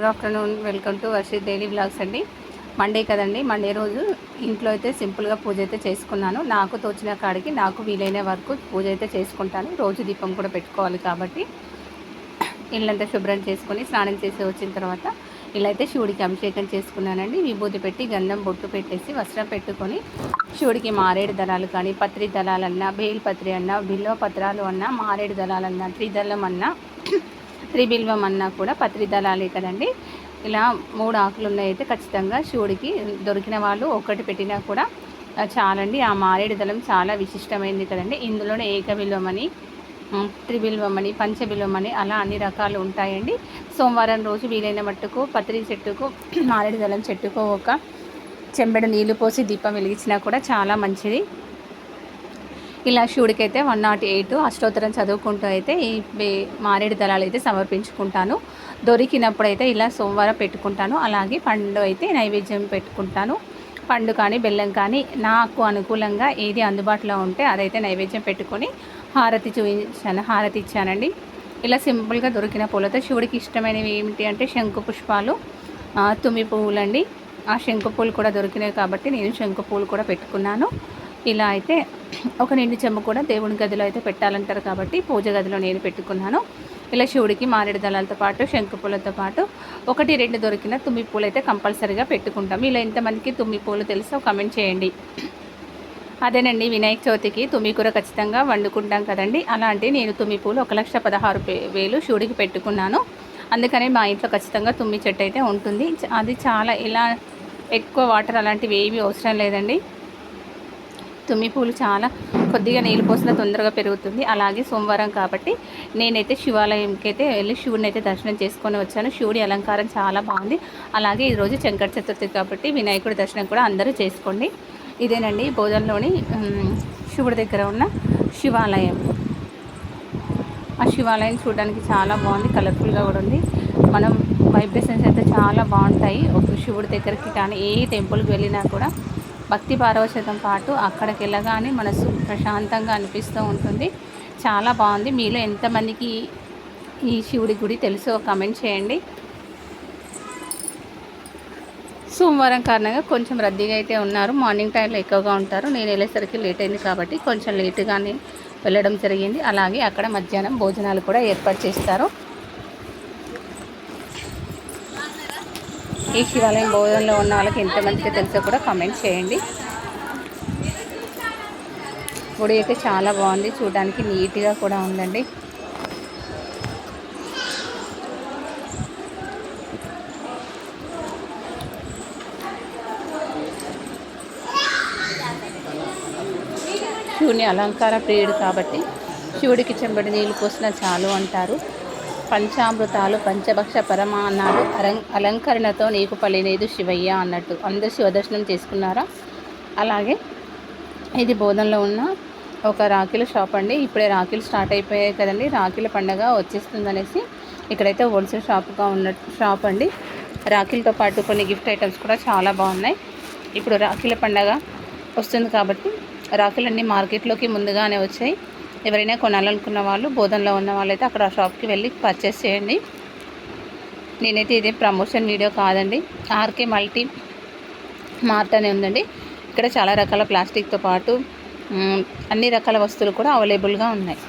Good afternoon welcome to Varshith daily blogs అండి. Monday కదండి. Monday రోజు ఇంట్లో అయితే సింపుల్గా పూజ అయితే చేసుకున్నాను. నాకు తోచిన కాడికి నాకు వీలైన వరకు పూజ అయితే చేసుకుంటాను. రోజు దీపం కూడా పెట్టుకోవాలి కాబట్టి ఇల్లంతా శుభ్రం చేసుకొని స్నానం చేసి వచ్చిన తర్వాత ఇలా అయితే శివుడికి అభిషేకం చేసుకున్నానండి. విభూతి పెట్టి గంధం బొట్టు పెట్టేసి వస్త్రం పెట్టుకొని శివుడికి మారేడు దళాలు కానీ పత్రి దళాలన్నా బేల్ పత్రి అన్నా బిల్వ పత్రాలు అన్నా మారేడు దళాలన్నా త్రిదళం అన్నా త్రిబిల్వం అన్నా కూడా పత్రి దళాలే కదండి. ఇలా మూడు ఆకులు ఉన్నాయైతే ఖచ్చితంగా శివుడికి దొరికిన వాళ్ళు ఒకటి పెట్టినా కూడా చాలండి. ఆ మారేడు దళం చాలా విశిష్టమైంది కదండి. ఇందులోనే ఏకబిల్వమని త్రిబిల్వమని పంచబిల్వమని అలా అన్ని రకాలు ఉంటాయండి. సోమవారం రోజు వీలైన మట్టుకు పత్రి చెట్టుకు మారేడు దళం చెట్టుకు ఒక చెంబెడ నీళ్ళు పోసి దీపం వెలిగించినా కూడా చాలా మంచిది. ఇలా శివుడికైతే వన్ నాట్ ఎయిట్ అష్టోత్తరం చదువుకుంటూ అయితే ఈ మారేడు దళాలు అయితే సమర్పించుకుంటాను. దొరికినప్పుడైతే ఇలా సోమవారం పెట్టుకుంటాను. అలాగే పండు అయితే నైవేద్యం పెట్టుకుంటాను. పండు కానీ బెల్లం కానీ నాకు అనుకూలంగా ఏది అందుబాటులో ఉంటే అదైతే నైవేద్యం పెట్టుకొని హారతి చూపించాను. హారతి ఇచ్చానండి. ఇలా సింపుల్గా దొరికిన పూలతో శివుడికి ఇష్టమైనవి ఏమిటి అంటే శంకు పుష్పాలు తుమ్మి పువ్వులండి. ఆ శంకు పూలు కూడా దొరికినాయి కాబట్టి నేను శంకు పూలు కూడా పెట్టుకున్నాను. ఇలా అయితే ఒక నిండు చెంబు కూడా దేవుని గదిలో అయితే పెట్టాలంటారు కాబట్టి పూజ గదిలో నేను పెట్టుకున్నాను. ఇలా శివుడికి మారేడు దళాలతో పాటు శంకు పూలతో పాటు ఒకటి రెండు దొరికిన తుమ్మి పూలు అయితే కంపల్సరీగా పెట్టుకుంటాం. ఇలా ఎంతమందికి తుమ్మి పూలు తెలుసో కమెంట్ చేయండి. అదేనండి వినాయక చవితికి తుమ్మి కూర ఖచ్చితంగా వండుకుంటాం కదండి. అలాంటి నేను తుమ్మి పూలు ఒక లక్ష పదహారు వేలు శివుడికి పెట్టుకున్నాను. అందుకని మా ఇంట్లో ఖచ్చితంగా తుమ్మి చెట్టు అయితే ఉంటుంది. అది చాలా ఇలా ఎక్కువ వాటర్ అలాంటివి ఏమీ అవసరం లేదండి. తుమ్మి పూలు చాలా కొద్దిగా నీళ్ళు పోసిన తొందరగా పెరుగుతుంది. అలాగే సోమవారం కాబట్టి నేనైతే శివాలయంకి అయితే వెళ్ళి శివుడిని అయితే దర్శనం చేసుకొని వచ్చాను. శివుడి అలంకారం చాలా బాగుంది. అలాగే ఈరోజు శంకర చతుర్థి కాబట్టి వినాయకుడి దర్శనం కూడా అందరూ చేసుకోండి. ఇదేనండి బోధనలోని శివుడి దగ్గర ఉన్న శివాలయం. ఆ శివాలయం చూడడానికి చాలా బాగుంది. కలర్ఫుల్గా కూడా ఉంది. మనం వైబ్రేషన్స్ అయితే చాలా బాగుంటాయి. ఒక శివుడి దగ్గరికి కానీ ఏ టెంపుల్కి వెళ్ళినా కూడా భక్తి పారవశతం పాటు అక్కడికి వెళ్ళగానే మనసు ప్రశాంతంగా అనిపిస్తూ ఉంటుంది. చాలా బాగుంది. మీలో ఎంతమందికి ఈ శివుడి గుడి తెలుసో కమెంట్ చేయండి. సోమవారం కారణంగా కొంచెం రద్దీగా అయితే ఉన్నారు. మార్నింగ్ టైంలో ఎక్కువగా ఉంటారు. నేను వెళ్ళేసరికి లేట్ అయింది కాబట్టి కొంచెం లేటుగానే వెళ్ళడం జరిగింది. అలాగే అక్కడ మధ్యాహ్నం భోజనాలు కూడా ఏర్పాటు చేస్తారు. ఈ శివాలయం భోజనంలో ఉన్న వాళ్ళకి ఎంతమందికి తెలుసో కూడా కామెంట్ చేయండి. గుడి అయితే చాలా బాగుంది చూడడానికి నీట్గా కూడా ఉందండి. శివుని అలంకార ప్రియుడు కాబట్టి శివుడికి చెంబడి నీళ్ళు పోసిన చాలు అంటారు. పంచామృతాలు పంచభక్ష పరమాన్నాలు అలంకరణతో నీకు పలినేదు శివయ్య అన్నట్టు. అందరు శివదర్శనం చేసుకున్నారా? అలాగే ఇది బోధనలో ఉన్న ఒక రాఖీల షాప్ అండి. ఇప్పుడే రాఖీలు స్టార్ట్ అయిపోయాయి కదండి. రాఖీల పండగ వచ్చేస్తుందనేసి ఇక్కడైతే హోల్సేల్ షాప్గా ఉన్న షాప్ అండి. రాఖీలతో పాటు కొన్ని గిఫ్ట్ ఐటమ్స్ కూడా చాలా బాగున్నాయి. ఇప్పుడు రాఖీల పండగ వస్తుంది కాబట్టి రాఖీలన్నీ మార్కెట్లోకి ముందుగానే వచ్చాయి. ఎవరైనా కొనాలనుకున్న వాళ్ళు బోధనలో ఉన్న వాళ్ళైతే అక్కడ ఆ షాప్కి వెళ్ళి పర్చేస్ చేయండి. నేనైతే ఇదే ప్రమోషన్ వీడియో కాదండి. ఆర్కే మల్టీ మార్ట్ అనే ఉందండి. ఇక్కడ చాలా రకాల ప్లాస్టిక్తో పాటు అన్ని రకాల వస్తువులు కూడా అవైలబుల్గా ఉన్నాయి.